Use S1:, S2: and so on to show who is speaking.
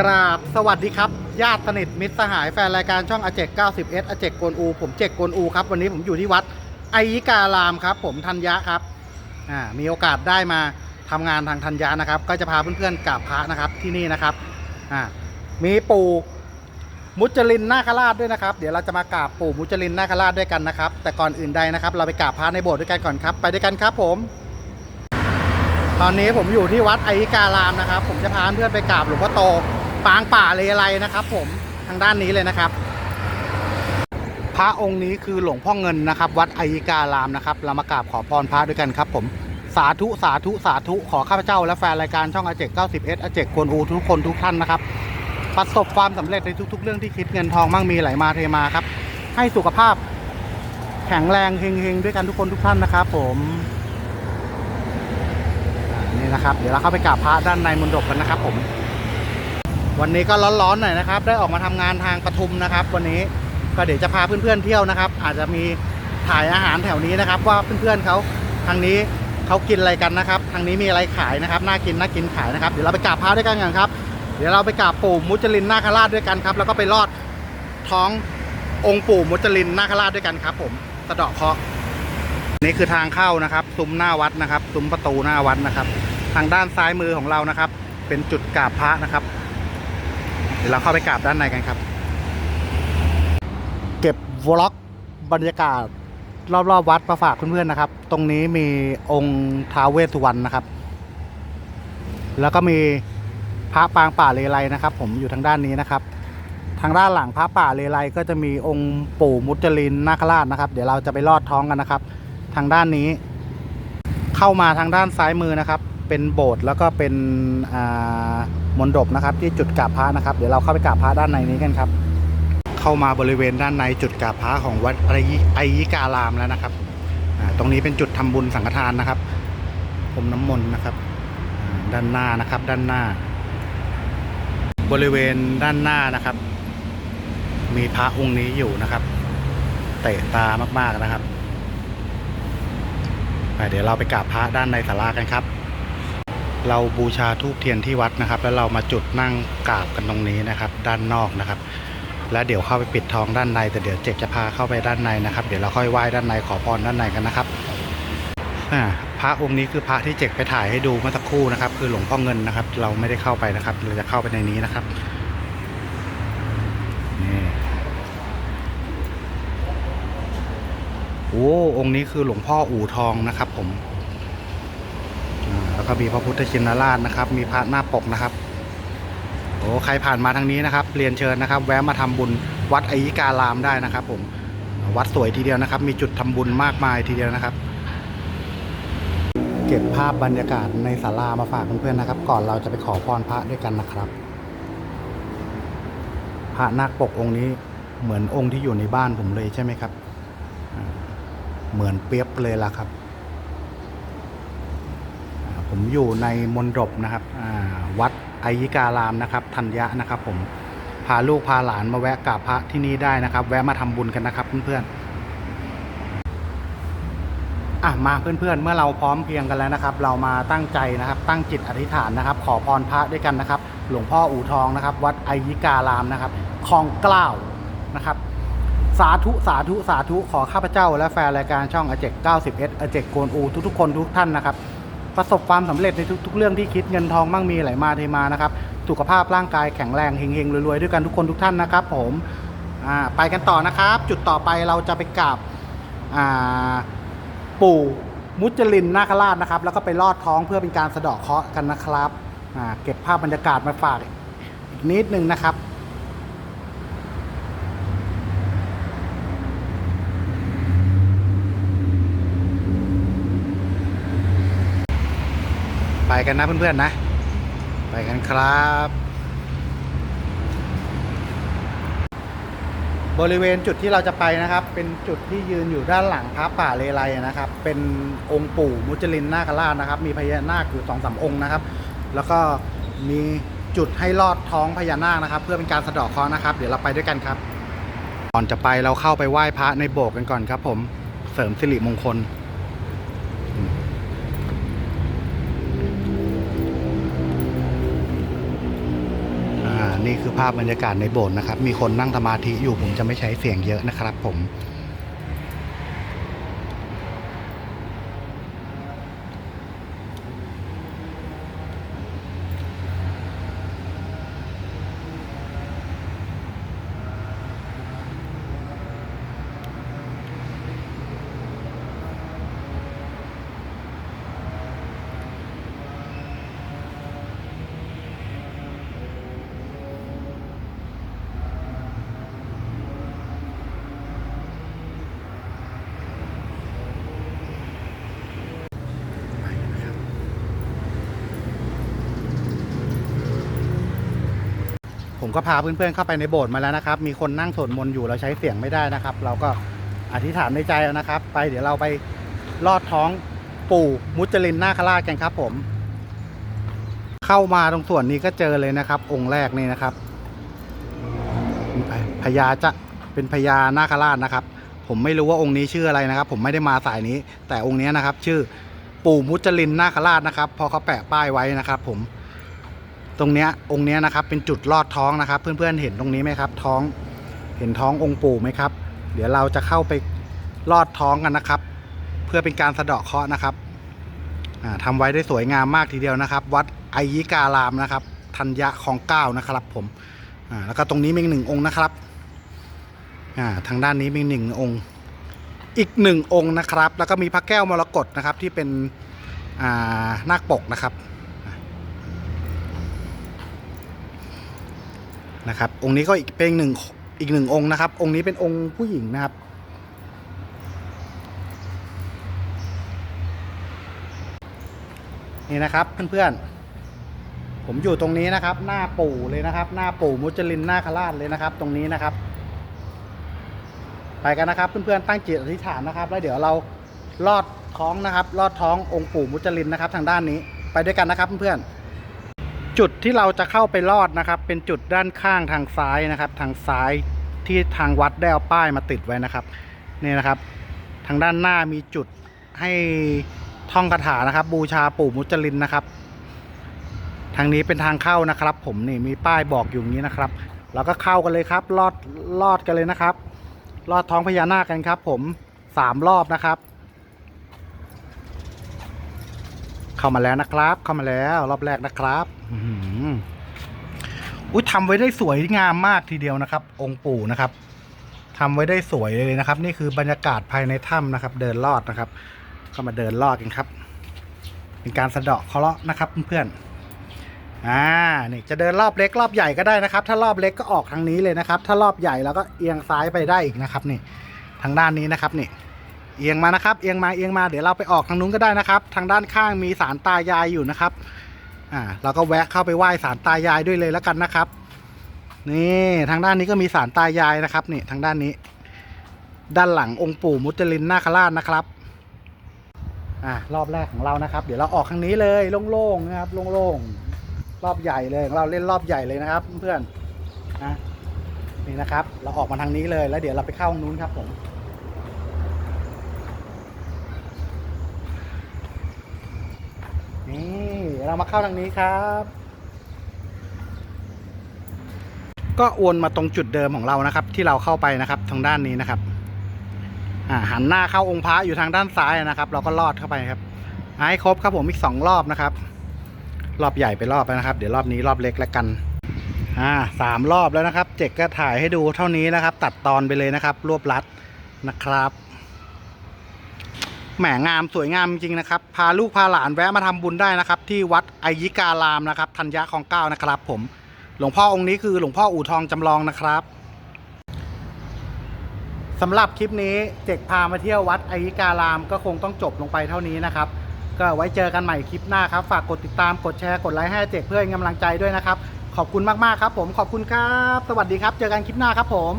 S1: กราบสวัสดีครับ ญาติสนิทมิตรสหายแฟนรายการช่องอาเจก 90S อาเจกกวนอู ผมเจกกวนอูครับ วันนี้ผมอยู่ที่วัดไอยิการามครับ ผมธัญญะครับอ่ามีโอกาสได้มาทำงานทางธัญญะนะครับ ก็จะพาเพื่อนๆกราบพระนะครับที่นี่นะครับอ่ามีปู่มุจลินนาคราชด้วยนะครับ เดี๋ยวเราจะมากราบปู่มุจลินนาคราชด้วยกันนะครับ แต่ก่อนอื่นใดนะครับ เราไปกราบพระในโบสถ์ด้วยกันก่อนครับ ไปด้วยกันครับผมตอนนี้ผมอยู่ที่วัดไอิการามนะครับ ผมจะพาเพื่อนไปกราบหลวงพ่อโต ปางป่าเลไลนะครับ ผมทางด้านนี้เลยนะครับ พระองค์นี้คือหลวงพ่อเงินนะครับ วัดไอยิการามนะครับเรามากราบขอพรพระด้วยกันครับ ผมสาธุสาธุสาธุขอข้าพเจ้าและแฟนรายการช่องอาเจก 90S อาเจกกวนอูทุกคนทุกท่านนะครับ ประสบความสำเร็จในทุก ๆ เรื่องที่คิดเงินทองมั่งมีไหลมาเทมาครับ ให้สุขภาพแข็งแรงเฮงๆด้วยกันทุกคนทุกท่านนะครับ ผมนี่นะครับ เดี๋ยวเราเข้าไปกราบพระด้านในมณฑปกันนะครับ ผม วันนี้ก็ร้อนๆหน่อยนะครับ ได้ออกมาทำงานทางปทุมนะครับ วันนี้ก็เดี๋ยวจะพาเพื่อนๆเที่ยวนะครับ อาจจะมีถ่ายอาหารแถวนี้นะครับ ว่าเพื่อนๆเขาทางนี้เขากินอะไรกันนะครับ ทางนี้มีอะไรขายนะครับน่ากินน่ากินขายนะครับเดี๋ยวเราไปกราบพระด้วยกันกันครับ เดี๋ยวเราไปกราบปู่มุจลินนาคราชด้วยกันครับ แล้วก็ไปลอดท้ององค์ปู่มุจลินนาคราชด้วยกันครับ ผมสะเดาะเคาะนี่คือทางเข้านะครับ ซุ้มหน้าวัดนะครับ ซุ้มประตูหน้าวัดนะครับ ทางด้านซ้ายมือของเรานะครับ เป็นจุดกราบพระนะครับ เดี๋ยวเราเข้าไปกราบด้านในกันครับ เก็บวล็อกบรรยากาศรอบๆวัดมาฝากเพื่อนๆนะครับ ตรงนี้มีองค์ท้าวเวสสุวรรณนะครับ แล้วก็มีพระปางป่าเลไลนะครับ ผมอยู่ทางด้านนี้นะครับ ทางด้านหลังพระป่าเลไลก็จะมีองค์ปู่มุจลินนาคราชนะครับ เดี๋ยวเราจะไปลอดท้องกันนะครับ ทางด้านนี้ เข้ามาทางด้านซ้ายมือนะครับ เป็นโบสถ์แล้วก็เป็นมณฑปนะครับ ที่จุดกราบพระนะครับ เดี๋ยวเราเข้าไปกราบพระด้านในนี้กันครับ เข้ามาบริเวณด้านในจุดกราบพระของวัดไอยิไอยิการามแล้วนะครับตรงนี้เป็นจุดทำบุญสังฆทานนะครับพรมน้ำมนต์นะครับ ด้านหน้านะครับ ด้านหน้า บริเวณด้านหน้านะครับ มีพระองค์นี้อยู่นะครับ เตะตามากๆนะครับไปเดี๋ยวเราไปกราบพระด้านในศาลากันครับ เราบูชาธูปเทียนที่วัดนะครับ แล้วเรามาจุดนั่งกราบกันตรงนี้นะครับ ด้านนอกนะครับ แล้วเดี๋ยวเข้าไปปิดทองด้านใน แต่เดี๋ยวเจกจะพาเข้าไปด้านในนะครับ เดี๋ยวเราค่อยไหว้ด้านในขอพรด้านในกันนะครับพระองค์นี้คือพระที่เจกไปถ่ายให้ดูเมื่อสักครู่นะครับ คือหลวงพ่อเงินนะครับ เราไม่ได้เข้าไปนะครับ เราจะเข้าไปในนี้นะครับนี่โอ้องค์นี้คือหลวงพ่ออู่ทองนะครับ ผม ก็มีพระพุทธชินราชนะครับ มีพระหน้าปกนะครับโอ้ใครผ่านมาทางนี้นะครับ เรียนเชิญนะครับ แวะมาทำบุญวัดไอยิการามได้นะครับ ผมวัดสวยทีเดียวนะครับ มีจุดทำบุญมากมายทีเดียวนะครับ เก็บภาพบรรยากาศในศาลามาฝากเพื่อนๆนะครับ ก่อนเราจะไปขอพรพระด้วยกันนะครับ พระนาคปกองค์นี้เหมือนองค์ที่อยู่ในบ้านผมเลยใช่ไหมครับ เหมือนเปียบเลยล่ะครับ ผมอยู่ในมณฑปนะครับวัดไอยิการามนะครับธัญญะนะครับผมพาลูกพาหลานมาแวะกราบพระที่นี่ได้นะครับ แวะมาทำบุญกันนะครับเพื่อนๆอะมาเพื่อนๆ เมื่อเราพร้อมเพียงกันแล้วนะครับ เรามาตั้งใจนะครับ ตั้งจิตอธิษฐานนะครับ ขอพรพระด้วยกันนะครับ หลวงพ่ออู่ทองนะครับ วัดไอยิการามนะครับคลองเกล้านะครับสาธุสาธุสาธุขอข้าพเจ้า และแฟนรายการช่องอเจก 90S อเจกโกนอูทุกๆคนทุกท่านนะครับ ประสบความสำเร็จในทุกๆ เรื่องที่คิดเงินทองมั่งมีไหลมาเทมานะครับสุขภาพร่างกายแข็งแรงเฮงๆรวยๆด้วยกันทุกคนทุกท่านนะครับ ผมไปกันต่อนะครับ จุดต่อไปเราจะไปกราบปู่มุจลินนาคราชนะครับ แล้วก็ไปลอดท้องเพื่อเป็นการสะเดาะเคราะห์กันนะครับเก็บภาพบรรยากาศมาฝากอีกนิดนึงนะครับ ไปกันนะเพื่อนๆนะ ไปกันครับ บริเวณจุดที่เราจะไปนะครับ เป็นจุดที่ยืนอยู่ด้านหลังพระป่าเลไลนะครับ เป็นองค์ปู่มุจลินนาคราชนะครับ มีพญานาคอยู่สองสามองค์นะครับ แล้วก็มีจุดให้ลอดท้องพญานาคนะครับ เพื่อเป็นการสะดาะเคราะห์นะครับ เดี๋ยวเราไปด้วยกันครับ ก่อนจะไปเราเข้าไปไหว้พระในโบสถ์กันก่อนครับ ผมเสริมสิริมงคล นี่คือภาพบรรยากาศในโบสถ์นะครับ มีคนนั่งสมาธิอยู่ผมจะไม่ใช้เสียงเยอะนะครับผม ผมก็พาเพื่อนๆเข้าไปในโบสถ์มาแล้วนะครับ มีคนนั่งสวดมนต์อยู่เราใช้เสียงไม่ได้นะครับ เราก็อธิษฐานในใจเอานะครับ ไปเดี๋ยวเราไปลอดท้องปู่มุจลินนาคราชกันครับ ผม เข้ามาตรงส่วนนี้ก็เจอเลยนะครับ องค์แรกนี่นะครับพญาจะเป็นพญานาคราชนะครับ ผมไม่รู้ว่าองค์นี้ชื่ออะไรนะครับ ผมไม่ได้มาสายนี้ แต่องค์นี้นะครับ ชื่อปู่มุจลินนาคราชนะครับ พอเขาแปะป้ายไว้นะครับ ผม ตรงเนี้ยองค์เนี้ยนะครับเป็นจุดลอดท้องนะครับ เพื่อนๆเห็นตรงนี้ไหมครับ ท้องเห็นท้ององค์ปู่ไหมครับ เดี๋ยวเราจะเข้าไปลอดท้องกันนะครับ เพื่อเป็นการสะเดาะเคราะห์นะครับอ่าทำไว้ได้สวยงามมากทีเดียวนะครับ วัดไอยิการามนะครับ ธัญญะของเก้านะครับ ผมแล้วก็ตรงนี้มีหนึ่งองค์นะครับทางด้านนี้มีหนึ่งองค์ อีกหนึ่งองค์นะครับ แล้วก็มีพระแก้วมรกตนะครับที่เป็นนาคปกนะครับ นะครับ องค์นี้ก็อีกเป็นหนึ่งอีกหนึ่งองค์นะครับ องค์นี้เป็นองค์ผู้หญิงนะครับ นี่นะครับเพื่อนๆ ผมอยู่ตรงนี้นะครับ หน้าปู่เลยนะครับ หน้าปู่มุจลินหน้าคราชเลยนะครับ ตรงนี้นะครับ ไปกันนะครับ เพื่อนๆตั้งจิตอธิษฐานนะครับ แล้วเดี๋ยวเราลอดท้องนะครับ ลอดท้ององค์ปู่มุจลินนะครับ ทางด้านนี้ ไปด้วยกันนะครับเพื่อนๆ จุดที่เราจะเข้าไปลอดนะครับ เป็นจุดด้านข้างทางซ้ายนะครับ ทางซ้ายที่ทางวัดได้เอาป้ายมาติดไว้นะครับนี่นะครับ ทางด้านหน้ามีจุดให้ท่องคาถานะครับ บูชาปู่มุจลินนะครับ ทางนี้เป็นทางเข้านะครับ ผมนี่มีป้ายบอกอยู่นี้นะครับเราก็เข้ากันเลยครับลอดลอดกันเลยนะครับลอดท้องพญานาคกันครับ ผมสามรอบนะครับ เข้ามาแล้วนะครับ เข้ามาแล้ว รอบแรกนะครับอุ้ยทำไว้ได้สวยงามมากทีเดียวนะครับ องค์ปู่นะครับทำไว้ได้สวยเลยนะครับ นี่คือบรรยากาศภายในถ้ำนะครับ เดินลอดนะครับ เข้ามาเดินลอดกันครับ เป็นการสะเดาะเคราะห์นะครับเพื่อนๆอ่านี่จะเดินรอบเล็กรอบใหญ่ก็ได้นะครับ ถ้ารอบเล็กก็ออกทางนี้เลยนะครับ ถ้ารอบใหญ่แล้วก็เอียงซ้ายไปได้อีกนะครับ นี่ ทางด้านนี้นะครับ นี่ เอียงมานะครับ เอียงมาเอียงมาเดี๋ยวเราไปออกทางนู้นก็ได้นะครับ ทางด้านข้างมีสารตายายอยู่นะครับ อ่าเราก็แวะเข้าไปไหว้สารตายายด้วยเลยแล้วกันนะครับ นี่ทางด้านนี้ก็มีสารตายายนะครับนี่ทางด้านนี้ ด้านหลังองค์ปู่มุจลินนาคราชนะครับอ่ารอบแรกของเรานะครับ เดี๋ยวเราออกทางนี้เลยโล่งๆนะครับโล่งๆรอบใหญ่เลยเราเล่นรอบใหญ่เลยนะครับ เพื่อนนะนี่นะครับ เราออกมาทางนี้เลยแล้วเดี๋ยวเราไปเข้าทางนู้นครับผม นี่เรามาเข้าทางนี้ครับ ก็วนมาตรงจุดเดิมของเรานะครับ ที่เราเข้าไปนะครับทางด้านนี้นะครับหันหน้าเข้าองค์พระอยู่ทางด้านซ้ายนะครับ เราก็ลอดเข้าไปครับให้ครบครับผมอีกสองรอบนะครับ รอบใหญ่ไปรอบไปนะครับ เดี๋ยวรอบนี้รอบเล็กแล้วกันอ่าสามรอบแล้วนะครับ เจ็กก็ถ่ายให้ดูเท่านี้นะครับ ตัดตอนไปเลยนะครับ รวบรัดนะครับ แหมงามสวยงามจริงนะครับ พาลูกพาหลานแวะมาทำบุญได้นะครับ ที่วัดไอยิการามนะครับธัญญาของเก้านะครับ ผม หลวงพ่อองค์นี้คือหลวงพ่ออู่ทองจำลองนะครับสำหรับคลิปนี้เจกพามาเที่ยววัดไอยิการามก็คงต้องจบลงไปเท่านี้นะครับ ก็ไว้เจอกันใหม่คลิปหน้าครับ ฝากกดติดตามกดแชร์กดไลค์ให้เจกเพื่อเป็นกำลังใจด้วยนะครับ ขอบคุณมากๆครับ ผมขอบคุณครับ สวัสดีครับ เจอกันคลิปหน้าครับผม